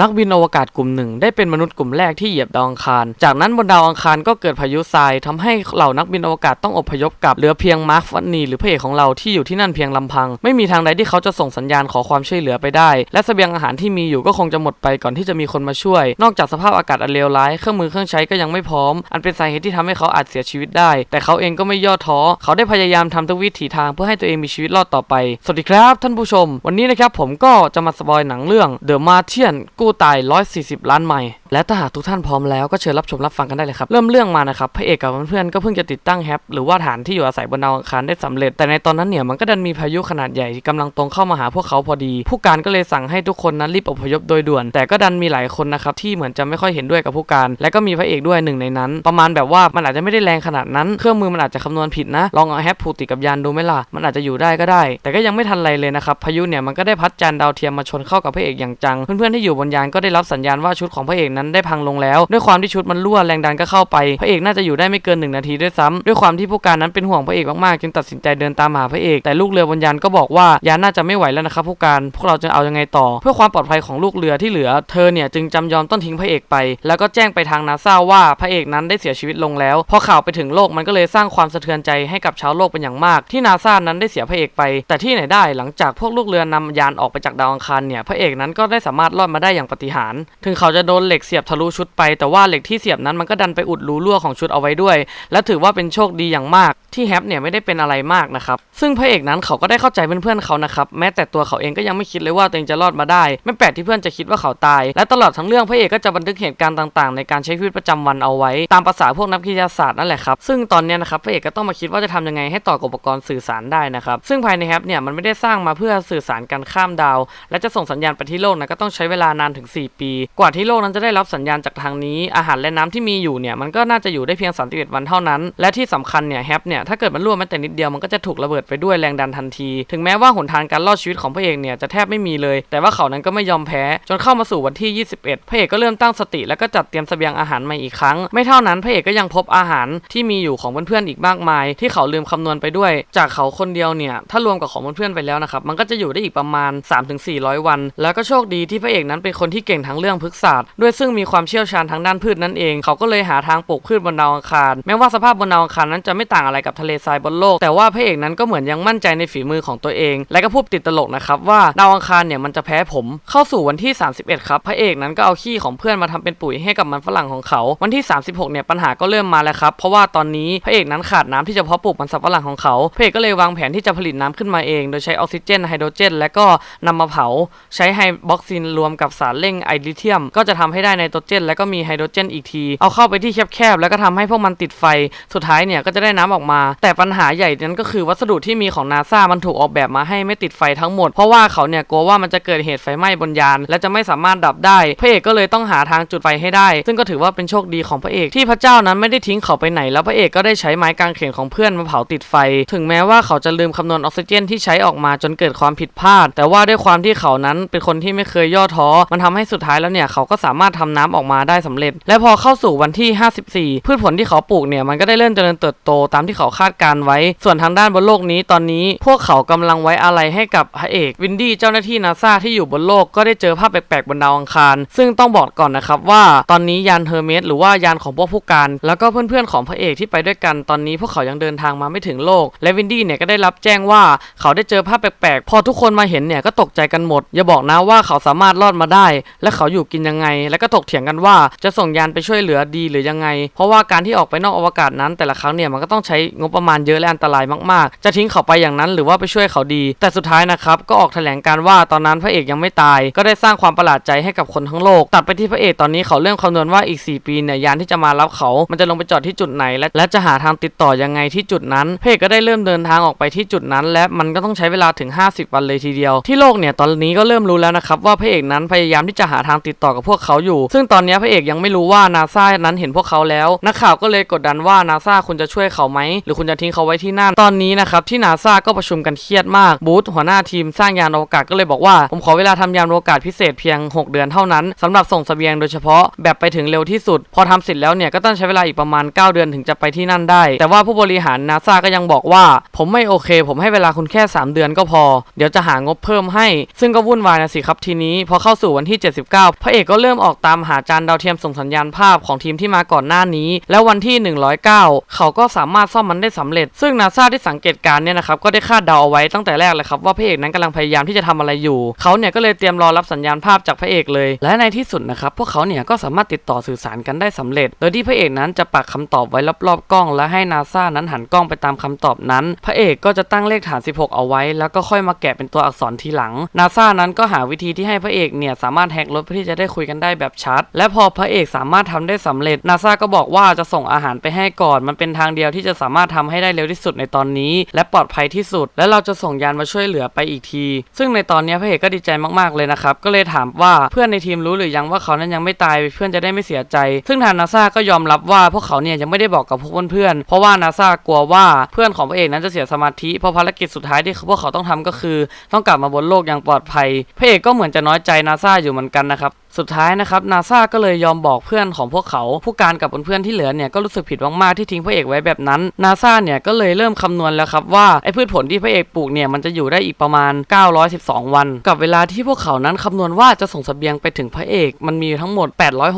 นักบินอวกาศกลุ่มหนึ่งได้เป็นมนุษย์กลุ่มแรกที่เหยียบดาวอังคาร จากนั้นบนดาวอังคารก็เกิดพายุทรายทำให้เหล่านักบินอวกาศต้องอพยพกลับเหลือเพียงมาร์คฟันนีหรือพระเอกของเราที่อยู่ที่นั่นเพียงลำพัง ไม่มีทางใดที่เขาจะส่งสัญญาณขอความช่วยเหลือไปได้ และเสบียงอาหารที่มีอยู่ก็คงจะหมดไปก่อนที่จะมีคนมาช่วย นอกจากสภาพอากาศอันเลวร้ายเครื่องมือเครื่องใช้ก็ยังไม่พร้อม อันเป็นสาเหตุที่ทำให้เขาอาจเสียชีวิตได้ แต่เขาเองก็ไม่ย่อท้อเขาได้พยายามทำทุกวิถีทางเพื่อให้ตัวเองมีชีวิตรอดต่อไป สวัสดีครับ ท่านผู้ชม วันนี้นะครับผมก็จะมาสปอยหนังเรื่อง The Martian กู้ตาย 140 ล้านไมล์และถ้าหากทุกท่านพร้อมแล้วก็เชิญรับชมรับฟังกันได้เลยครับ เริ่มเรื่องมานะครับพระเอกกับเพื่อนๆก็เพิ่งจะติดตั้งแฮปหรือว่าฐานที่อยู่อาศัยบนดาวอังคารได้สำเร็จ แต่ในตอนนั้นเนี่ยมันก็ดันมีพายุขนาดใหญ่ที่กำลังตรงเข้ามาหาพวกเขาพอดี ผู้การก็เลยสั่งให้ทุกคนนั้นรีบอพยพโดยด่วน แต่ก็ดันมีหลายคนนะครับที่เหมือนจะไม่ค่อยเห็นด้วยกับผู้การ และก็มีพระเอกด้วยหนึ่งในนั้น ประมาณแบบว่ามันอาจจะไม่ได้แรงขนาดนั้น เครื่องมือมันอาจจะคำนวณผิดนะลองเอาแฮปผูกติดกับยานดูไหมล่ะมันอาจจะอยู่ได้ก็ได้ แต่ก็ยังไม่ทันไรเลยนะครับพายุเนี่ยมันก็ได้พัดจานดาวเทียมมาชนเข้ากับพระเอกอย่างจังเพื่อนๆที่อยู่บนยานก็ได้รับสัญญาณว่าชุดของพระเอกนั้นได้พังลงแล้ว ด้วยความที่ชุดมันรั่วแรงดันก็เข้าไป พระเอกน่าจะอยู่ได้ไม่เกินหนึ่งนาทีด้วยซ้ำด้วยความที่ผู้การนั้นเป็นห่วงพระเอกมากๆจึงตัดสินใจเดินตามหาพระเอกแต่ลูกเรือบนยานก็บอกว่ายานน่าจะไม่ไหวแล้วนะครับผู้การพวกเราจะเอายังไงต่อ เพื่อความปลอดภัยของลูกเรือที่เหลือ เธอเนี่ยจึงจำยอมต้นทิ้งพระเอกไป แล้วก็แจ้งไปทางนาซาว่าพระเอกนั้นได้เสียชีวิตลงแล้วพอข่าวไปถึงโลกมันก็เลยสร้างความสะเทือนใจให้กับชาวโลกเป็นอย่างมาก ที่นาซานั้นได้เสียพระเอกไป แต่ที่ไหนได้หลังจากพวกลูกเรือนำยานออกไปจากดาวอังคารเนี่ยพระเอกนั้นก็ได้สามารถรอดมาได้อย่างปฏิหาร ถึงเขาจะโดนเหล็กเสียบทะลุชุดไป แต่ว่าเหล็กที่เสียบนั้นมันก็ดันไปอุดรูรั่วของชุดเอาไว้ด้วย และถือว่าเป็นโชคดีอย่างมาก ที่แฮปเนี่ยไม่ได้เป็นอะไรมากนะครับ ซึ่งพระเอกนั้นเขาก็ได้เข้าใจเพื่อนๆเขานะครับ แม้แต่ตัวเขาเองก็ยังไม่คิดเลยว่าตัวเองจะรอดมาได้ ไม่แปลกที่เพื่อนจะคิดว่าเขาตาย และตลอดทั้งเรื่องพระเอกก็จะบันทึกเหตุการณ์ต่างๆ ในการใช้ชีวิตประจำวันเอาไว้ ตามภาษาพวกนักวิทยาศาสตร์นั่นแหละครับ ซึ่งตอนนี้นะครับพระเอกก็ต้องมาคิดว่าจะทำยังไงให้ต่อกับอุปกรณ์สื่อสารได้นะครับ ซึ่งภายในแฮปเนี่ยมันไม่ได้สร้างมาเพื่อสื่อสารกันข้ามดาว และจะส่งสัญญาณไปที่โลกนะก็ต้องใช้เวลานานถึง 4 ปี กว่าที่โลกนั้นจะได้รับสัญญาณจากทางนี้ อาหารและน้ำที่มีอยู่เนี่ยมันก็น่าจะอยู่ได้เพียง 31 วันเท่านั้น และที่สำคัญเนี่ยแฮปเนี่ยถ้าเกิดมันรั่วแม้แต่นิดเดียวมันก็จะถูกระเบิดไปด้วยแรงดันทันที ถึงแม้ว่าหนทางการรอดชีวิตของพระเอกเนี่ยจะแทบไม่มีเลย แต่ว่าเขานั้นก็ไม่ยอมแพ้ จนเข้ามาสู่วันที่ 21 พระเอกก็เริ่มตั้งสติ แล้วก็จัดเตรียมเสบียงอาหารใหม่อีกครั้ง ไม่เท่านั้นพระเอกก็ยังพบอาหารที่มีอยู่ของเพื่อนๆอีกมากมาย ที่เขาลืมคำนวณไปด้วย จากเขาคนเดียวเนี่ยถ้ารวมกับของเพื่อนๆไปแล้วนะครับมันก็จะอยู่ได้อีกประมาณ 3-400 วัน แล้วก็โชคดีที่พระเอกนั้นเป็นคนที่เก่งทั้งเรื่องพฤกษศาสตร์ด้วยซึ่งมีความเชี่ยวชาญทางด้านพืชนั่นเอง เขาก็เลยหาทางปลูกพืชบนดาวอังคาร แม้ว่าสภาพบนดาวอังคารนั้นจะไม่ต่างอะไรกับทะเลทรายบนโลก แต่ว่าพระเอกนั้นก็เหมือนยังมั่นใจในฝีมือของตัวเอง และก็พูดติดตลกนะครับว่าดาวอังคารเนี่ยมันจะแพ้ผม เข้าสู่วันที่ 31 ครับ พระเอกนั้นก็เอาขี้ของเพื่อนมาทำเป็นปุ๋ยให้กับมันฝรั่งของเขา วันที่ 36 เนี่ยปัญหาก็เริ่มมาแล้วครับ เพราะว่าตอนนี้พระเอกนั้นขาดน้ำที่จะเพาะปลูกมันสำปะหลังของเขา พระเอกก็เลยวางแผนที่จะผลิตน้ำขึ้นมาเอง โดยใช้ออกซิเจนไฮโดรเจน และก็นำมาเผา ใช้ไฮบ็อกซินรวมกับสารเร่งไอลิเทียม ก็จะทำให้ได้ไนโตรเจน และก็มีไฮโดรเจนอีกที เอาเข้าไปที่แคบๆแล้วก็ทำให้พวกมันติดไฟ สุดท้ายเนี่ยก็จะได้น้ำออกมา แต่ปัญหาใหญ่นั้นก็คือวัสดุที่มีของนาซามันถูกออกแบบมาให้ไม่ติดไฟทั้งหมด เพราะว่าเขาเนี่ยกลัวว่ามันจะเกิดเหตุไฟไหม้บนยาน และจะไม่สามารถดับได้ พระเอกก็เลยต้องหาทางจุดไฟให้ได้ ซึ่งก็ถือว่าเป็นโชคดีของพระเอกที่พระเจ้านั้นไม่ได้ทิ้งเขาไปไหน แล้วพระเอกก็ได้ใช้ไม้กางเขนของเพื่อนมาเผาติดไฟ ถึงแม้ว่าเขาจะลืมคำนวณออกซิเจนที่ใช้ออกมาจนเกิดความผิดพลาด แต่ว่าด้วยความที่เขานั้นเป็นคนที่ไม่เคยย่อท้อมันทำให้สุดท้ายแล้วเนี่ยเขาก็สามารถทำน้ำออกมาได้สำเร็จ และพอเข้าสู่วันที่ 54 พืชผลที่เขาปลูกเนี่ยมันก็ได้เริ่มเจริญเติบโตตามที่เขาคาดการไว้ ส่วนทางด้านบนโลกนี้ตอนนี้พวกเขากำลังไว้อะไรให้กับพระเอกวินดี้เจ้าหน้าที่นาซาที่อยู่บนโลกก็ได้เจอภาพแปลกๆบนดาวอังคาร ซึ่งต้องบอกก่อนนะครับว่าตอนนี้ยานเฮอร์เมสหรือว่ายานของพวกผู้การ แล้วก็เพื่อนๆของพระเอกที่ไปด้วยกันตอนนี้ พวกเขายังเดินทางมาไม่ถึงโลก และวินดี้เนี่ยก็ได้รับแจ้งว่าเขาได้เจอภาพแปลกๆพอทุกคนมาเห็นเนี่ยก็ตกใจกันหมดอย่าบอกนะว่าเขาสามารถรอดมาได้และเขาอยู่กินยังไง และก็ถกเถียงกันว่าจะส่งยานไปช่วยเหลือดีหรือยังไง เพราะว่าการที่ออกไปนอกอวกาศนั้น แต่ละครั้งเนี่ยมันก็ต้องใช้งบประมาณเยอะและอันตรายมากๆ จะทิ้งเขาไปอย่างนั้นหรือว่าไปช่วยเขาดี แต่สุดท้ายนะครับก็ออกแถลงการว่าตอนนั้นพระเอกยังไม่ตาย ก็ได้สร้างความประหลาดใจให้กับคนทั้งโลก ตัดไปที่พระเอกตอนนี้เขาเริ่มคำนวณว่าอีก 4 ปีเนี่ยยานที่จะมารับเขา มันจะลงไปจอดที่จุดไหน และและจะหาทางติดต่อยังไงที่จุดนั้นพระเอกก็ได้เริ่มเดินทางออกไปที่จุดนั้น และมันก็ต้องใช้เวลาถึง 50 วันเลยทีเดียว ที่โลกเนี่ยตอนนี้ก็เริ่มรู้แล้วนะครับว่าพระเอกนั้นพยายายามที่จะหาทางติดต่อกับพวกเขาอยู่ ซึ่งตอนนี้พระเอกยังไม่รู้ว่านาซานั้นเห็นพวกเขาแล้ว นักข่าวก็เลยกดดันว่านาซาคุณจะช่วยเขาไหม หรือคุณจะทิ้งเขาไว้ที่นั่น ตอนนี้นะครับที่นาซาก็ประชุมกันเครียดมาก บูธหัวหน้าทีมสร้างยานอวกาศก็เลยบอกว่า ผมขอเวลาทำยานอวกาศพิเศษเพียง 6 เดือนเท่านั้นสำหรับส่งเสบียงโดยเฉพาะแบบไปถึงเร็วที่สุด พอทำเสร็จแล้วเนี่ยก็ต้องใช้เวลาอีกประมาณ 9 เดือนถึงจะไปที่นั่นได้ แต่ว่าผู้บริหารนาซาก็ยังบอกว่า ผมไม่โอเค ผมให้เวลาคุณแค่ 3 เดือนก็พอ เดี๋ยวจะหางบเพิ่มให้ ซึ่งก็วุ่นวายนะสิครับทีนี้พอเข้าสู่วันที่ 79 พระเอกก็เริ่มออกตามหาจานดาวเทียมส่งสัญญาณภาพของทีมที่มาก่อนหน้านี้ แล้ววันที่ 109 เขาก็สามารถซ่อมมันได้สำเร็จ ซึ่งนาซาที่สังเกตการณ์เนี่ยนะครับก็ได้คาดเดาเอาไว้ตั้งแต่แรกเลยครับว่าพระเอกนั้นกำลังพยายามที่จะทำอะไรอยู่ เขาเนี่ยก็เลยเตรียมรอรับสัญญาณภาพจากพระเอกเลย และในที่สุดนะครับพวกเขาเนี่ยก็สามารถติดต่อสื่อสารกันได้สำเร็จ โดยที่พระเอกนั้นจะปักคำตอบไว้รอบๆกล้อง และให้นาซานั้นหันกล้องไปตามคำตอบนั้น พระเอกก็จะตั้งเลขฐาน 16 เอาไว้ แล้วก็ค่อยมาแกะเป็นตัวอักษรทีหลังนาซานั้นก็หาวิธีที่ให้พระเอกเนี่ยสาามารถแฮกรถเพื่อที่จะได้คุยกันได้แบบชัด และพอพระเอกสามารถทำได้สำเร็จนาซาก็บอกว่าจะส่งอาหารไปให้ก่อน มันเป็นทางเดียวที่จะสามารถทำให้ได้เร็วที่สุดในตอนนี้ และปลอดภัยที่สุด และเราจะส่งยานมาช่วยเหลือไปอีกที ซึ่งในตอนนี้พระเอกก็ดีใจมากๆเลยนะครับก็เลยถามว่าเพื่อนในทีมรู้หรือยังว่าเขานั้นยังไม่ตายเพื่อนจะได้ไม่เสียใจ ซึ่งทางนาซาก็ยอมรับว่าพวกเขาเนี่ยยังไม่ได้บอกกับพวกเพื่อนๆเพราะว่านาซากลัวว่าเพื่อนของพระเอกนั้นจะเสียสมาธิเพราะภารกิจสุดท้ายที่พวกเขาต้องทำก็คือ ต้องกลับมาบนโลกอย่างปลอดภัยพระเอกก็เหมือนจะน้อยใจนาซาอยู่เหมือนกันนะครับสุดท้ายนะครับนาซาก็เลยยอมบอกเพื่อนของพวกเขา ผู้การกับเพื่อนๆที่เหลือเนี่ยก็รู้สึกผิดมากๆที่ทิ้งพระเอกไว้แบบนั้นนาซาเนี่ยก็เลยเริ่มคำนวณแล้วครับว่าไอ้พืชผลที่พระเอกปลูกเนี่ยมันจะอยู่ได้อีกประมาณ 912 วัน กับเวลาที่พวกเขานั้นคำนวณว่าจะส่งเสบียงไปถึงพระเอก มันมีทั้งหมด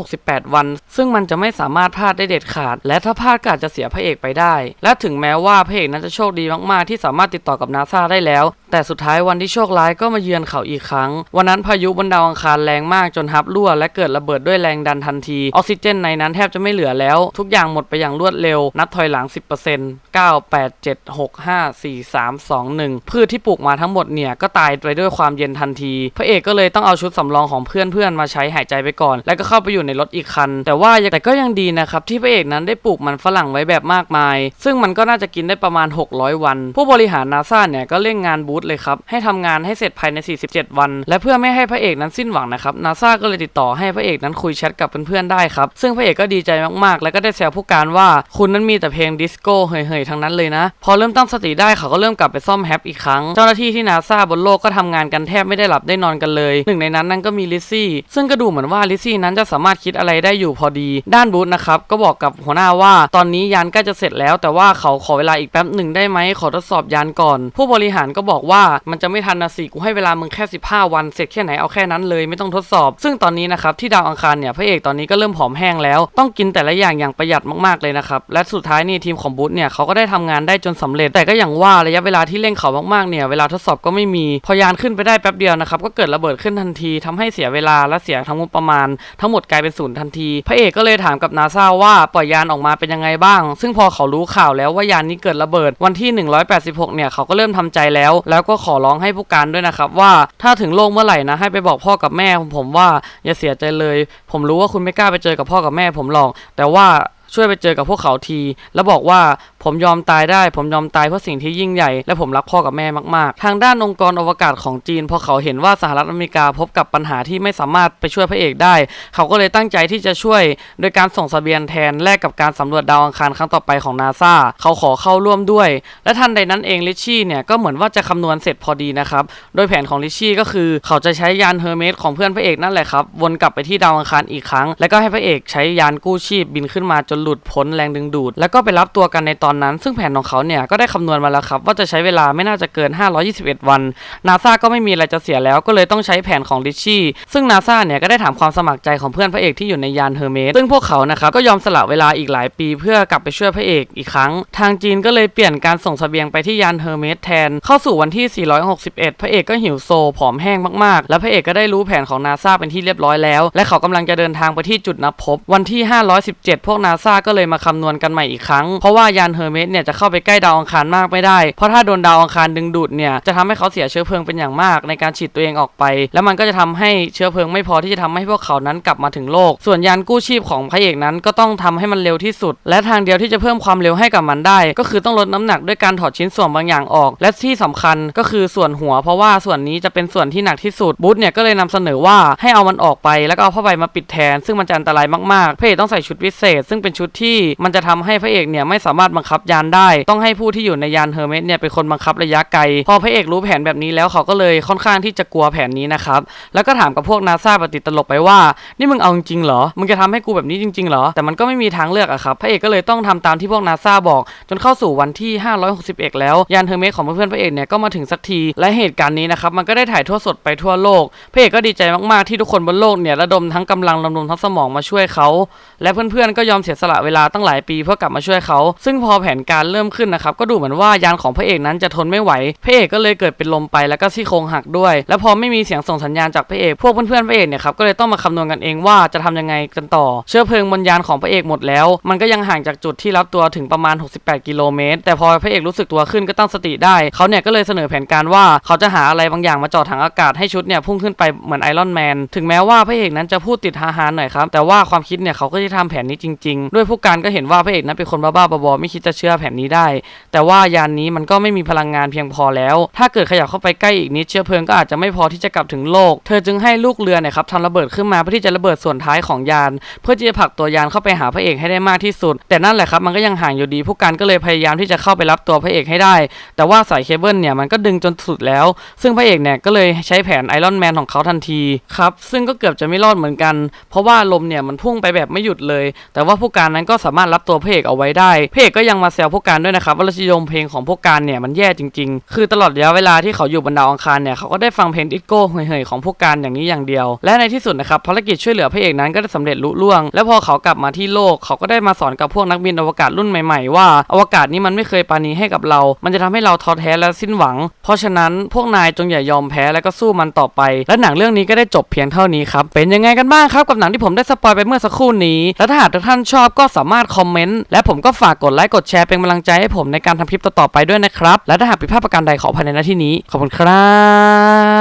868 วัน ซึ่งมันจะไม่สามารถพลาดได้เด็ดขาด และถ้าพลาดก็อาจจะเสียพระเอกไปได้ และถึงแม้ว่าพระเอกนั้นจะโชคดีมากๆ ที่สามารถติดต่อกับนาซาได้แล้ว แต่สุดท้ายวันที่โชคร้ายก็มาเยือนเขาอีกครั้ง วันนั้นพายุบนดาวอังคารแรงมากจนฮับรั่วและเกิดระเบิดด้วยแรงดันทันทีออกซิเจนในนั้นแทบจะไม่เหลือแล้ว ทุกอย่างหมดไปอย่างรวดเร็ว นับถอยหลัง 10% 9 8 7 6 5 4 3 2 1 พืชที่ปลูกมาทั้งหมดเนี่ยก็ตายไปด้วยความเย็นทันที พระเอกก็เลยต้องเอาชุดสำรองของเพื่อนๆมาใช้หายใจไปก่อน แล้วก็เข้าไปอยู่ในรถอีกคัน แต่ว่าแต่ก็ยังดีนะครับที่พระเอกนั้นได้ปลูกมันฝรั่งไว้แบบมากมาย ซึ่งมันก็น่าจะกินได้ประมาณ 600 วัน ผู้บริหารนาซาเนี่ยก็เร่งงานบูธเลยครับให้ทำงานให้เสร็จภายใน 47 วัน และเพื่อไม่ให้พระเอกนั้นสิ้นหวังนะครับนาซาก็เลยติดต่อให้พระเอกนั้นคุยแชทกับเพื่อนๆได้ครับ ซึ่งพระเอกก็ดีใจมากๆ แล้วก็ได้แซวผู้การว่าคุณนั้นมีแต่เพลงดิสโก้เฮยๆทั้งนั้นเลยนะ พอเริ่มตั้งสติได้เขาก็เริ่มกลับไปซ่อมแฮปอีกครั้ง เจ้าหน้าที่ที่นาซาบนโลกก็ทำงานกันแทบไม่ได้หลับได้นอนกันเลย หนึ่งในนั้นนั่นก็มีลิซซี่ ซึ่งก็ดูเหมือนว่าลิซซี่นั้นจะสามารถคิดอะไรได้อยู่พอดี ด้านบูธนะครับก็บอกกับหัวหน้าว่า ตอนนี้ยานใกล้จะเสร็จแล้ว แต่ว่าเขาขอเวลาอีกแป๊บหนึ่งได้ไหมขอทดสอบยานก่อน ผู้บริหารก็บอกว่ามันจะไม่ทันนะสิกูให้เวลามึงแค่ 15 วันเสร็จแค่ไหนเอาแค่นั้นเลยไม่ต้องทดสอบ ซึ่งตอนนี้นะครับที่ดาวอังคารเนี่ยพระเอกตอนนี้ก็เริ่มผอมแห้งแล้ว ต้องกินแต่ละอย่างอย่างประหยัดมากๆเลยนะครับและสุดท้ายนี่ทีมของบูธเนี่ยเขาก็ได้ทำงานได้จนสำเร็จ แต่ก็อย่างว่าระยะเวลาที่เร่งเขามากๆเนี่ยเวลาทดสอบก็ไม่มีพอยานขึ้นไปได้แป๊บเดียวนะครับก็เกิดระเบิดขึ้นทันทีทำให้เสียเวลาและเสียทั้งงบประมาณ ทั้งหมดกลายเป็นศูนย์ทันที พระเอกก็เลยถามกับนาซาว่าปล่อยยานออกมาเป็นยังไงบ้าง ซึ่งพอเขารู้ข่าวแล้วว่ายานนี้เกิดระเบิดวันที่ 186 เนี่ยเขาก็เริ่มทำใจแล้ว แล้วก็ขอร้องให้ผู้การด้วยนะครับว่าถ้าถึงโลกเมื่อไหร่นะให้ไปบอกพ่อกับแม่ผมว่าอย่าเสียใจเลย ผมรู้ว่าคุณไม่กล้าไปเจอกับพ่อกับแม่ผมหรอก แต่ว่าช่วยไปเจอกับพวกเขาที แล้วบอกว่า ผมยอมตายได้ ผมยอมตายเพื่อสิ่งที่ยิ่งใหญ่ และผมรักพ่อกับแม่มากๆ ทางด้านองค์กรอวกาศของจีนพอเขาเห็นว่าสหรัฐอเมริกาพบกับปัญหาที่ไม่สามารถไปช่วยพระเอกได้ เขาก็เลยตั้งใจที่จะช่วย โดยการส่งเสบียงแทนแลกกับการสำรวจดาวอังคารครั้งต่อไปของนาซาเขาขอเข้าร่วมด้วย และทันใดนั้นเองลิชชี่เนี่ยก็เหมือนว่าจะคำนวณเสร็จพอดีนะครับโดยแผนของลิชชี่ก็คือเขาจะใช้ยานเฮอร์เมสของเพื่อนพระเอกนั่นแหละครับวนกลับไปที่ดาวอังคารอีกครั้ง แล้วก็ให้พระเอกใช้ยานกู้ชีพบินขึ้นมาจนหลุดพ้นแรงดึงดูด แล้วก็ไปรับตัวกันในตอนนั้น ซึ่งแผนของเขาเนี่ยก็ได้คำนวณมาแล้วครับ ว่าจะใช้เวลาไม่น่าจะเกิน 521 วันนาซาก็ไม่มีอะไรจะเสียแล้วก็เลยต้องใช้แผนของลิชชี่ซึ่งนาซาเนี่ยก็ได้ถามความสมัครใจของเพื่อนพระเอกที่อยู่ในยานเฮอร์เมสซึ่งพวกเขานะครับก็ยอมสละเวลาอีกหลายปี เพื่อกลับไปช่วยพระเอกอีกครั้ง ทางจีนก็เลยเปลี่ยนการส่งเสบียงไปที่ยานเฮอร์เมสแทนเข้าสู่วันที่ 461 พระเอกก็หิวโซผอมแห้งมากๆ แล้วพระเอกก็ได้รู้แผนของนาซาเป็นที่เรียบร้อยแล้ว และเขากำลังจะเดินทางไปที่จุดนับพบ วันที่ 517 พวกนาซาก็เลยมาคำนวณกันใหม่อีกครั้งเพราะว่ายานเฮอร์เมสเนี่ยจะเข้าไปใกล้ดาวอังคารมากไม่ได้ เพราะถ้าโดนดาวอังคารดึงดูดเนี่ยจะทำให้เขาเสียเชื้อเพลิงเป็นอย่างมาก ในการฉีดตัวเองออกไป แล้วมันก็จะทำให้เชื้อเพลิงไม่พอที่จะทำให้พวกเขานั้นกลับมาถึงโลก ส่วนยานกู้ชีพของพระเอกนั้นก็ต้องทำให้มันเร็วที่สุด และทางเดียวที่จะเพิ่มความเร็วให้กับมันได้ ก็คือต้องลดน้ำหนักด้วยการถอดชิ้นส่วนบางอย่างออก และที่สำคัญก็คือส่วนหัว เพราะว่าส่วนนี้จะเป็นส่วนที่หนักที่สุดบูธเนี่ยก็เลยนำเสนอว่าให้เอามันออกไป แล้วก็เอาผ้าใบมาปิดแทน ซึ่งมันจะอันตรายมากๆพระเอกต้องใส่ชุดวิเศษ ซึ่งเป็นชุดที่มันจะทำให้พระเอกเนี่ยไม่สามารถบังคับคับยานได้ ต้องให้ผู้ที่อยู่ในยานเฮอร์เมสเนี่ยเป็นคนบังคับระยะไกล พอพระเอกรู้แผนแบบนี้แล้วเขาก็เลยค่อนข้างที่จะกลัวแผนนี้นะครับ แล้วก็ถามกับพวกนาซาปฏิตลกไปว่า นี่มึงเอาจริงเหรอ มึงจะทำให้กูแบบนี้จริงๆเหรอ แต่มันก็ไม่มีทางเลือกอะครับ พระเอกก็เลยต้องทำตามที่พวกนาซาบอก จนเข้าสู่วันที่ 561 แล้ว ยานเฮอร์เมสของเพื่อนๆพระเอกเนี่ยก็มาถึงสักที และเหตุการณ์นี้นะครับ มันก็ได้ถ่ายทั่วสดไปทั่วโลก พระเอกก็ดีใจมากๆที่ทุกคนบนโลกเนี่ยระดมทั้งกำลังระดมทั้งสมองมาช่วยเขา และเพื่อนๆก็ยอมเสียสละเวลาตั้งหลายปีเพื่อกลับมาช่วยเขา ซึ่งพอแผนการเริ่มขึ้นนะครับก็ดูเหมือนว่ายานของพระเอกนั้นจะทนไม่ไหวพระเอกก็เลยเกิดเป็นลมไปแล้วก็ซี่โครงหักด้วย แล้วพอไม่มีเสียงส่งสัญญาณจากพระเอกพวกเพื่อนๆพระเอกเนี่ยครับก็เลยต้องมาคำนวณกันเองว่าจะทำยังไงกันต่อ เชื้อเพลิงบนยานของพระเอกหมดแล้ว มันก็ยังห่างจากจุดที่รับตัวถึงประมาณ 68 กิโลเมตร แต่พอพระเอกรู้สึกตัวขึ้นก็ตั้งสติได้เขาเนี่ยก็เลยเสนอแผนการว่าเขาจะหาอะไรบางอย่างมาจอดถังอากาศให้ชุดเนี่ยพุ่งขึ้นไปเหมือนไอรอนแมนถึงแม้ว่าพระเอกนั้นจะพูดติดฮาๆหน่อยครับแต่ว่าความคิดเนี่ยเขาก็จะทำแผนนี้จริง ๆ ด้วยผู้การก็เห็นว่าพระเอกนั้นเป็นคนบ้าๆบอๆไม่คิดจะเชื่อแผ่นนี้ได้ แต่ว่ายานนี้มันก็ไม่มีพลังงานเพียงพอแล้ว ถ้าเกิดขยับเข้าไปใกล้อีกนิดเชื้อเพลิงก็อาจจะไม่พอที่จะกลับถึงโลก เธอจึงให้ลูกเรือเนี่ยครับทำระเบิดขึ้นมาเพื่อที่จะระเบิดส่วนท้ายของยาน เพื่อที่จะผลักตัวยานเข้าไปหาพระเอกให้ได้มากที่สุด แต่นั่นแหละครับมันก็ยังห่างอยู่ดี ผู้การก็เลยพยายามที่จะเข้าไปรับตัวพระเอกให้ได้ แต่ว่าสายเคเบิลเนี่ยมันก็ดึงจนสุดแล้ว ซึ่งพระเอกเนี่ยก็เลยใช้แผนไอรอนแมนของเขาทันทีครับซึ่งก็เกือบจะไม่รอดเหมือนกัน เพราะว่าลมเนี่ยมันพุ่งไปแบบไม่หยุดเลย แต่ว่าผู้การนั้นก็สามารถรับตัวพระเอกเอาไว้ได้พระเอกก็ยังมาแซวผู้การด้วยนะครับว่ารสนิยมเพลงของผู้การเนี่ยมันแย่จริง ๆ คือตลอดระยะเวลาที่เขาอยู่บนดาวอังคารเนี่ยเขาก็ได้ฟังเพลงดิสโก้เห่ยๆของผู้การอย่างนี้อย่างเดียว และในที่สุดนะครับภารกิจช่วยเหลือพระเอกนั้นก็ได้สำเร็จลุล่วง และพอเขากลับมาที่โลกเขาก็ได้มาสอนกับพวกนักบินอวกาศรุ่นใหม่ๆ ว่าอวกาศนี้มันไม่เคยปาณีให้กับเรา มันจะทำให้เราท้อแท้และสิ้นหวัง เพราะฉะนั้นพวกนายจงอย่ายอมแพ้และก็สู้มันต่อไป และหนังเรื่องนี้ก็ได้จบเพียงเท่านี้ครับเป็นยังไงกันบ้างครับกับหนังที่ผมได้สปอยไปเมื่อสักครู่นี้และถ้าหากท่านชอบก็สามารถคอมเมนต์และผมก็ฝากกดไลค์กดแชร์เป็นกำลังใจให้ผมในการทำคลิปต่อๆไปด้วยนะครับ และถ้าหากผิดพลาดประการใดขออภัยในหน้าที่นี้ ขอบคุณครับ